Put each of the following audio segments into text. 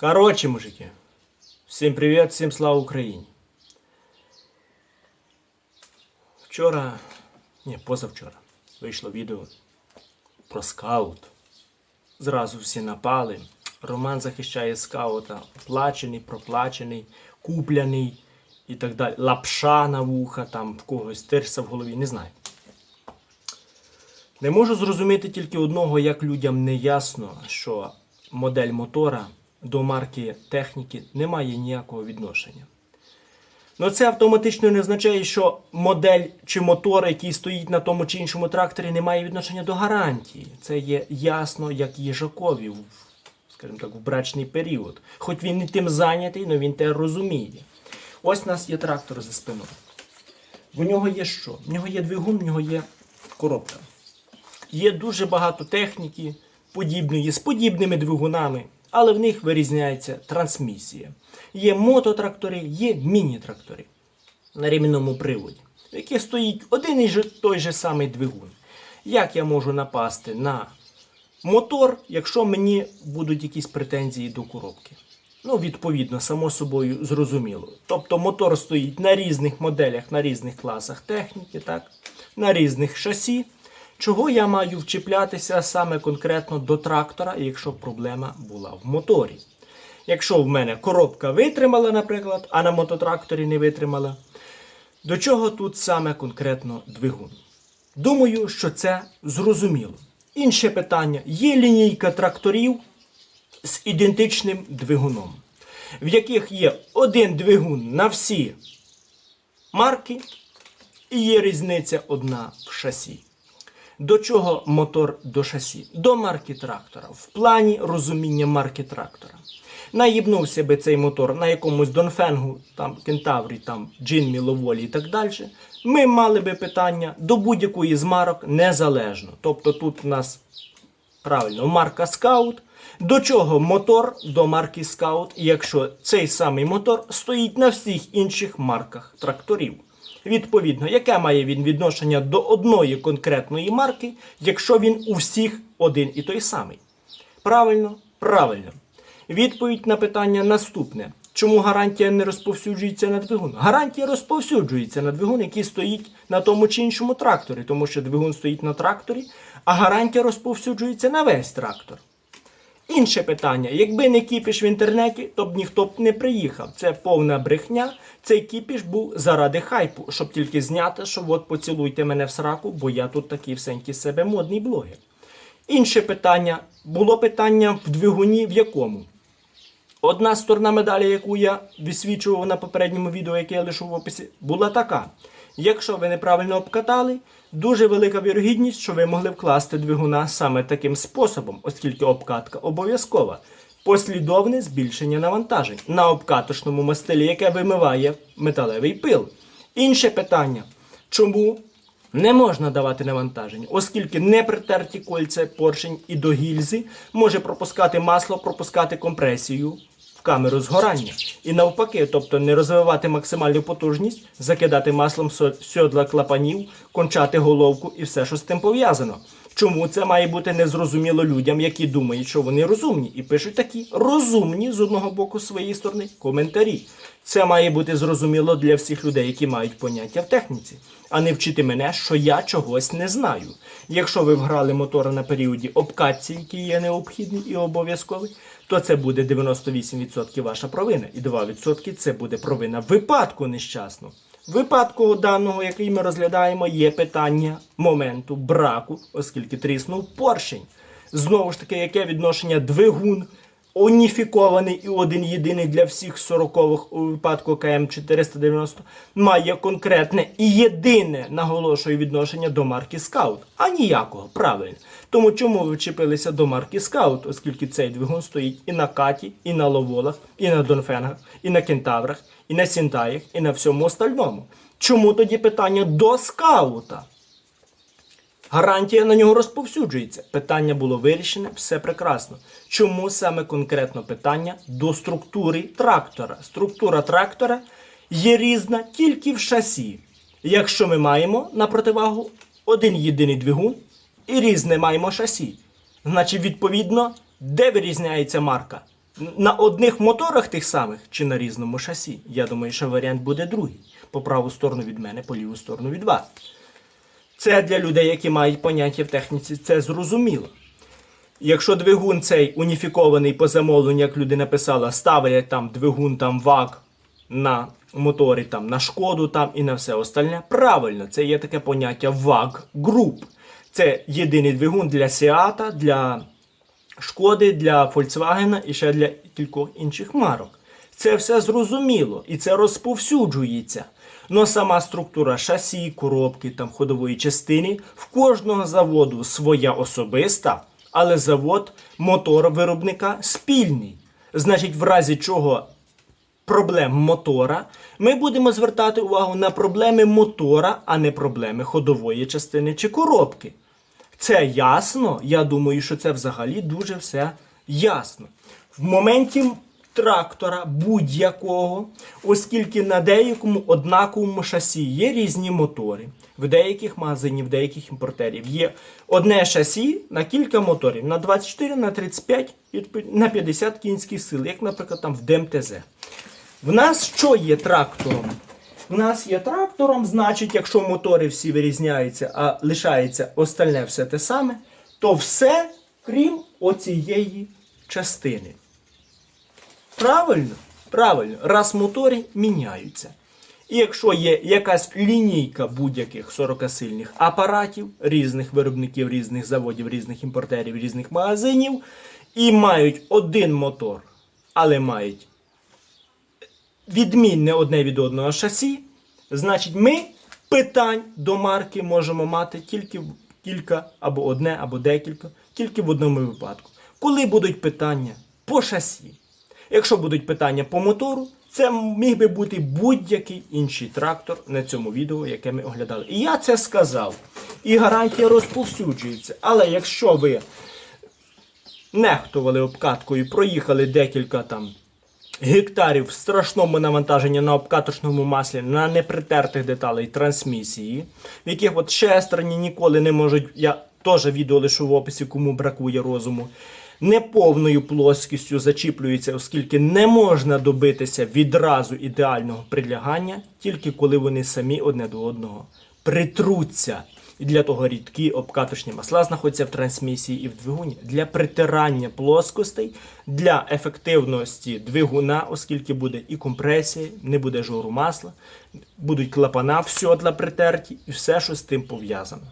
Короче, мужики, всім привіт, всім слава Україні. Вчора, ні, позавчора, вийшло відео про скаут. Зразу всі напали. Роман захищає скаута. Оплачений, проплачений, купляний і так далі. Лапша на вуха, там в когось тирса в голові, не знаю. Не можу зрозуміти тільки одного, як людям не ясно, що модель мотора до марки техніки не має ніякого відношення. Ну це автоматично не означає, що модель чи мотор, який стоїть на тому чи іншому тракторі, не має відношення до гарантії. Це є ясно, як їжакові, скажімо так, в брачний період. Хоч він не тим зайнятий, але він те розуміє. Ось у нас є трактор за спиною. В нього є що? В нього є двигун, в нього є коробка. Є дуже багато техніки подібної з подібними двигунами, але в них вирізняється трансмісія. Є мототрактори, є міні-трактори на рівному приводі, в яких стоїть один і той же самий двигун. Як я можу напасти на мотор, якщо мені будуть якісь претензії до коробки? Ну, відповідно, само собою зрозуміло. Тобто мотор стоїть на різних моделях, на різних класах техніки, так? на різних шасі. Чого я маю вчіплятися саме конкретно до трактора, якщо проблема була в моторі? Якщо в мене коробка витримала, наприклад, а на мототракторі не витримала, до чого тут саме конкретно двигун? Думаю, що це зрозуміло. Інше питання: є лінійка тракторів з ідентичним двигуном, в яких є один двигун на всі марки, і є різниця одна в шасі. До чого мотор до шасі? До марки трактора. В плані розуміння марки трактора. Наїбнувся би цей мотор на якомусь Донфенгу, там Кентаврі, там Джинмі, Ловолі і так далі. Ми мали би питання до будь-якої з марок незалежно. Тобто тут у нас правильно марка Скаут. До чого мотор до марки Скаут, якщо цей самий мотор стоїть на всіх інших марках тракторів. Відповідно, яке має він відношення до одної конкретної марки, якщо він у всіх один і той самий? Правильно? Правильно. Відповідь на питання наступне. Чому гарантія не розповсюджується на двигун? Гарантія розповсюджується на двигун, який стоїть на тому чи іншому тракторі, тому що двигун стоїть на тракторі, а гарантія розповсюджується на весь трактор. Інше питання: якби не кіпіш в інтернеті, то б ніхто б не приїхав. Це повна брехня. Цей кіпіш був заради хайпу, щоб тільки зняти, що от поцілуйте мене в сраку, бо я тут такий всенький себе модний блогер. Інше питання було питання в двигуні в якому? Одна сторона медалі, яку я висвічував на попередньому відео, яке я лишу в описі, була така. Якщо ви неправильно обкатали, дуже велика вірогідність, що ви могли вкласти двигуна саме таким способом, оскільки обкатка обов'язкова. Послідовне збільшення навантажень на обкаточному мастилі, яке вимиває металевий пил. Інше питання: чому не можна давати навантаження, оскільки не притерті кольця, поршень і до гільзи може пропускати масло, пропускати компресію камеру згорання. І навпаки, тобто не розвивати максимальну потужність, закидати маслом сьодла клапанів, кончати головку і все, що з тим пов'язано. Чому це має бути незрозуміло людям, які думають, що вони розумні, і пишуть такі розумні з одного боку своєї сторони коментарі. Це має бути зрозуміло для всіх людей, які мають поняття в техніці, а не вчити мене, що я чогось не знаю. Якщо ви вграли мотора на періоді обкатці, який є необхідний і обов'язковий, то це буде 98% ваша провина, і 2% це буде провина випадку нещасного. Випадку даного, який ми розглядаємо, є питання моменту браку, оскільки тріснув поршень. Знову ж таки, яке відношення двигун уніфікований і один єдиний для всіх 40-х у випадку КМ 490 має конкретне і єдине наголошую відношення до марки Скаут, а ніякого, правильно. Тому чому ви вчепилися до марки Скаут, оскільки цей двигун стоїть і на каті, і на ловолах, і на донфенгах, і на кентаврах, і на сінтаях, і на всьому остальному. Чому тоді питання до скаута? Гарантія на нього розповсюджується. Питання було вирішене, все прекрасно. Чому саме конкретно питання до структури трактора? Структура трактора є різна тільки в шасі. Якщо ми маємо на противагу один єдиний двигун і різне маємо шасі, значить, відповідно, де вирізняється марка? на одних моторах тих самих чи на різному шасі. Я думаю, що варіант буде другий. По праву сторону від мене, по ліву сторону від вас. Це для людей, які мають поняття в техніці, це зрозуміло. Якщо двигун цей уніфікований по замовленню, як людина писала, ставлять там двигун там ВАК на моторі, там на шкоду там і на все остальне. Правильно, це є таке поняття ВАК груп. Це єдиний двигун для Сіата, для Шкоди, для Volkswagen і ще для кількох інших марок. Це все зрозуміло і це розповсюджується. Но сама структура шасі, коробки, там ходової частини в кожного заводу своя особиста, але завод мотор виробника спільний. Значить, в разі чого проблем мотора, ми будемо звертати увагу на проблеми мотора, а не проблеми ходової частини чи коробки. Це ясно. Я думаю, що це взагалі дуже все ясно. В моменті трактора будь-якого, оскільки на деякому однаковому шасі є різні мотори. В деяких магазинів, в деяких імпортерів є одне шасі на кілька моторів, на 24, на 35 на 50 кінських сил, як, наприклад, там в ДМТЗ. В нас що є трактором? В нас є трактором, значить, якщо мотори всі вирізняються, а лишається остальне все те саме, то все крім оцієї частини. Правильно? Правильно, раз мотори міняються. І якщо є якась лінійка будь-яких 40-сильних апаратів, різних виробників, різних заводів, різних імпортерів, різних магазинів, і мають один мотор, але мають відмінне одне від одного шасі, значить ми питань до марки можемо мати тільки кілька, або одне, або декілька, тільки в одному випадку. Коли будуть питання по шасі, якщо будуть питання по мотору, це міг би бути будь-який інший трактор на цьому відео, яке ми оглядали. І я це сказав. І гарантія розповсюджується. Але якщо ви нехтували обкаткою, проїхали декілька там гектарів в страшному навантаженні на обкаточному маслі, на непритертих деталей трансмісії, в яких от шестерні ніколи не можуть. Я теж відео лишу в описі, кому бракує розуму. Неповною плоскістю зачіплюються, оскільки не можна добитися відразу ідеального прилягання, тільки коли вони самі одне до одного притруться. І для того рідкі обкаточні масла знаходяться в трансмісії і в двигуні для притирання плоскостей, для ефективності двигуна, оскільки буде і компресія, не буде жору масла, будуть клапана, все для притерті і все, що з тим пов'язано.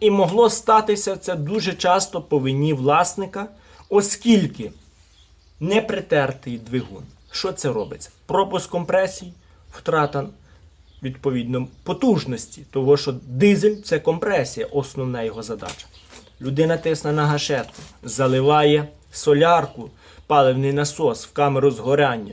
І могло статися це дуже часто по вині власника, оскільки непритертий двигун. Що це робиться? Пропуск компресії, втрата відповідно потужності, того що дизель це компресія, основна його задача. Людина тисне на гашетку, заливає солярку, паливний насос в камеру згоряння.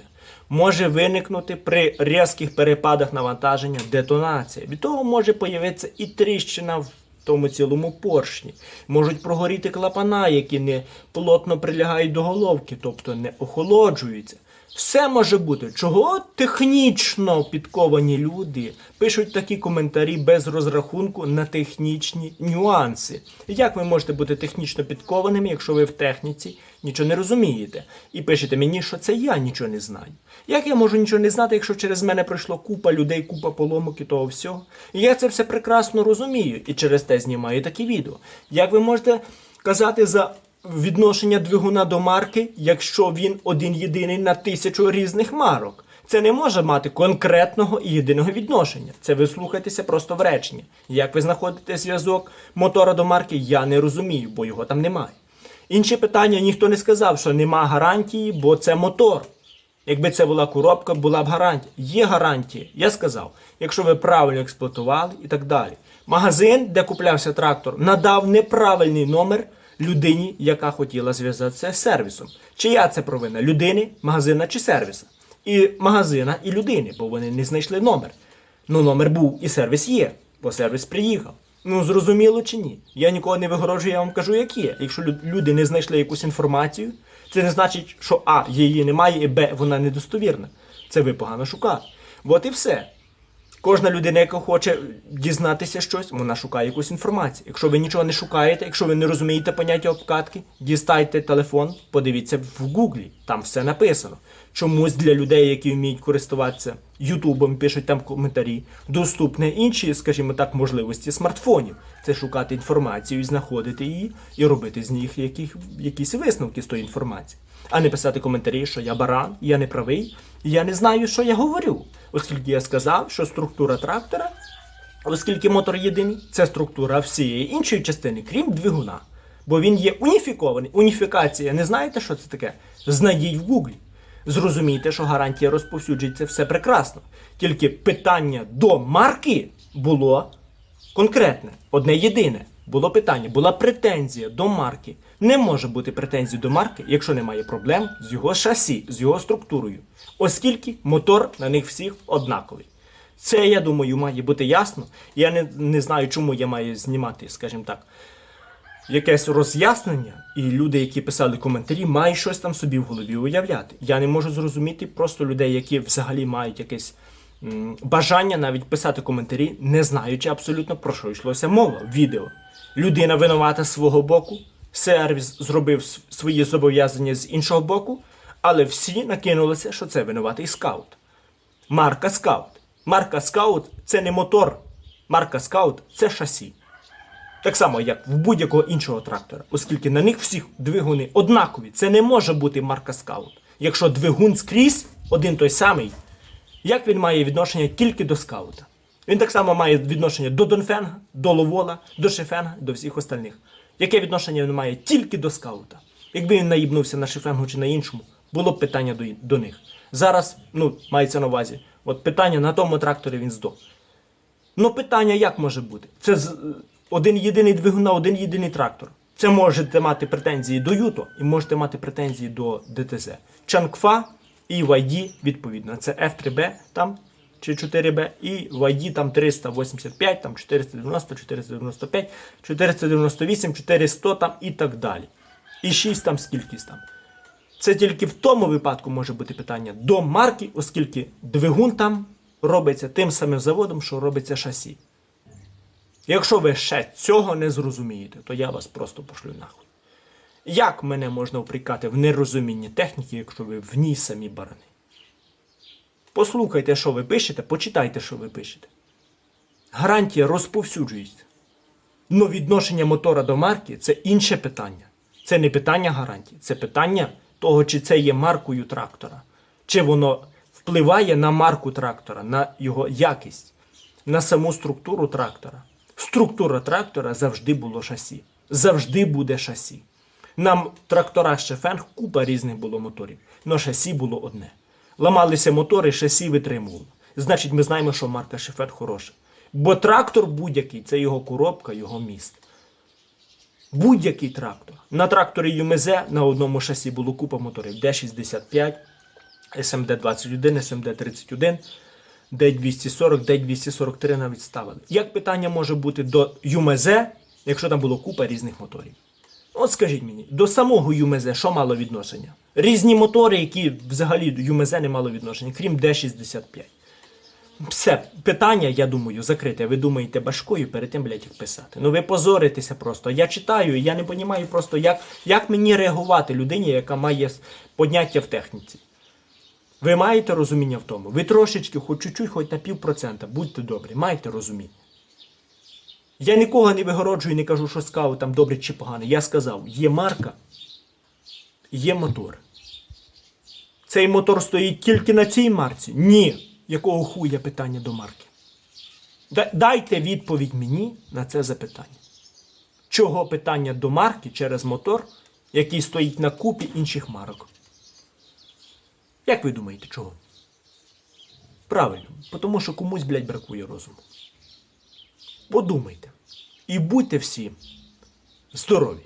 Може виникнути при різких перепадах навантаження детонація. Від того може появитися і тріщина в тому цілому поршні. Можуть прогоріти клапана, які не плотно прилягають до головки, тобто не охолоджуються. Все може бути. Чого технічно підковані люди пишуть такі коментарі без розрахунку на технічні нюанси? Як ви можете бути технічно підкованими, якщо ви в техніці нічого не розумієте? І пишете мені, що це я нічого не знаю. Як я можу нічого не знати, якщо через мене пройшло купа людей, купа поломок і того всього? І я це все прекрасно розумію і через те знімаю такі відео. Як ви можете казати за відношення двигуна до марки, якщо він один єдиний на тисячу різних марок. Це не може мати конкретного і єдиного відношення. Це ви слухаєтеся просто в реченні. Як ви знаходите зв'язок мотора до марки, я не розумію, бо його там немає. Інше питання ніхто не сказав, що нема гарантії, бо це мотор. Якби це була коробка, була б гарантія. Є гарантія, я сказав, якщо ви правильно експлуатували і так далі. Магазин, де куплявся трактор, надав неправильний номер людині, яка хотіла зв'язатися з сервісом. Чия це провина? Людини, магазина чи сервіса? І магазина, і людини, бо вони не знайшли номер. Ну, номер був і сервіс є, бо сервіс приїхав. Ну, зрозуміло чи ні? Я нікого не вигороджую, я вам кажу, як є. Якщо люди не знайшли якусь інформацію, це не значить, що А, її немає, і Б, вона недостовірна. Це ви погано шукали. От і все. Кожна людина, яка хоче дізнатися щось, вона шукає якусь інформацію. Якщо ви нічого не шукаєте, якщо ви не розумієте поняття обкатки, дістайте телефон, подивіться в Гуглі, там все написано. Чомусь для людей, які вміють користуватися Ютубом, пишуть там коментарі, доступні інші, скажімо так, можливості смартфонів. Це шукати інформацію, знаходити її і робити з них якісь висновки з тої інформації. А не писати коментарі, що я баран, я не правий, я не знаю, що я говорю. Оскільки я сказав, що структура трактора, оскільки мотор єдиний, це структура всієї іншої частини, крім двигуна. Бо він є уніфікований. Уніфікація, не знаєте, що це таке? Знайдіть в Гуглі. Зрозумійте, що гарантія розповсюджується все прекрасно. Тільки питання до марки було конкретне, одне єдине. Було питання, була претензія до марки. Не може бути претензії до марки, якщо немає проблем з його шасі, з його структурою, оскільки мотор на них всіх однаковий. Це, я думаю, має бути ясно. Я не, не знаю, чому я маю знімати, скажімо так, якесь роз'яснення, і люди, які писали коментарі, мають щось там собі в голові уявляти. Я не можу зрозуміти просто людей, які взагалі мають якесь бажання навіть писати коментарі, не знаючи абсолютно про що йшлося мова відео. Людина винувата з свого боку, сервіс зробив свої зобов'язання з іншого боку, але всі накинулися, що це винуватий скаут. Марка Скаут. Марка Скаут це не мотор. Марка Скаут це шасі. Так само, як в будь-якого іншого трактора, оскільки на них всіх двигуни однакові. Це не може бути марка Скаут. Якщо двигун скрізь один той самий, як він має відношення тільки до скаута? Він так само має відношення до Донфенга, до Ловола, до Шефенга, до всіх остальних. Яке відношення він має тільки до скаута? Якби він наїбнувся на Шефенгу чи на іншому, було б питання до, до них. Зараз, ну, мається на увазі, от питання на тому тракторі він здох. Ну, питання як може бути? Це один єдиний двигун на один єдиний трактор. Це можете мати претензії до Юто і можете мати претензії до ДТЗ. Чангфа і YD відповідно. Це F3B там чи 4B і YD там 385, там 490, 495, 498, 400 там і так далі. І 6 там скількись там. Це тільки в тому випадку може бути питання до марки, оскільки двигун там робиться тим самим заводом, що робиться шасі. Якщо ви ще цього не зрозумієте, то я вас просто пошлю нахуй. Як мене можна упрекати в нерозумінні техніки, якщо ви в ній самі барани? Послухайте, що ви пишете, почитайте, що ви пишете. Гарантія розповсюджується. Но відношення мотора до марки це інше питання. Це не питання гарантії, це питання того, чи це є маркою трактора, чи воно впливає на марку трактора, на його якість, на саму структуру трактора. Структура трактора завжди було шасі. Завжди буде шасі. Нам трактора Шефенг купа різних було моторів, але шасі було одне. Ламалися мотори, шасі витримувало. Значить, ми знаємо, що марка Шефенг хороша. Бо трактор будь-який це його коробка, його міст. Будь-який трактор. На тракторі ЮМЗ на одному шасі було купа моторів. Д-65, СМД-21, СМД-31, Д-240, Д-243 навіть ставили. Як питання може бути до ЮМЗ, якщо там було купа різних моторів? От скажіть мені, до самого ЮМЗ що мало відношення? Різні мотори, які взагалі до ЮМЗ не мало відношення, крім Д-65. Все, питання, я думаю, закрите. Ви думаєте башкою перед тим, блядь, як писати. Ну ви позоритеся просто. Я читаю, і я не розумію просто, як, як мені реагувати людині, яка має поняття в техніці. Ви маєте розуміння в тому. Ви трошечки, хоч чуть-чуть, хоч на півпроцента, будьте добрі, маєте розуміння. Я нікого не вигороджую і не кажу, що скаут там добре чи поганий. Я сказав, є марка, є мотор. Цей мотор стоїть тільки на цій марці? Ні. Якого хуя питання до марки? Дайте відповідь мені на це запитання. Чого питання до марки через мотор, який стоїть на купі інших марок? Як ви думаєте, чого? Правильно, тому що комусь, блядь, бракує розуму. Подумайте. І будьте всі здорові.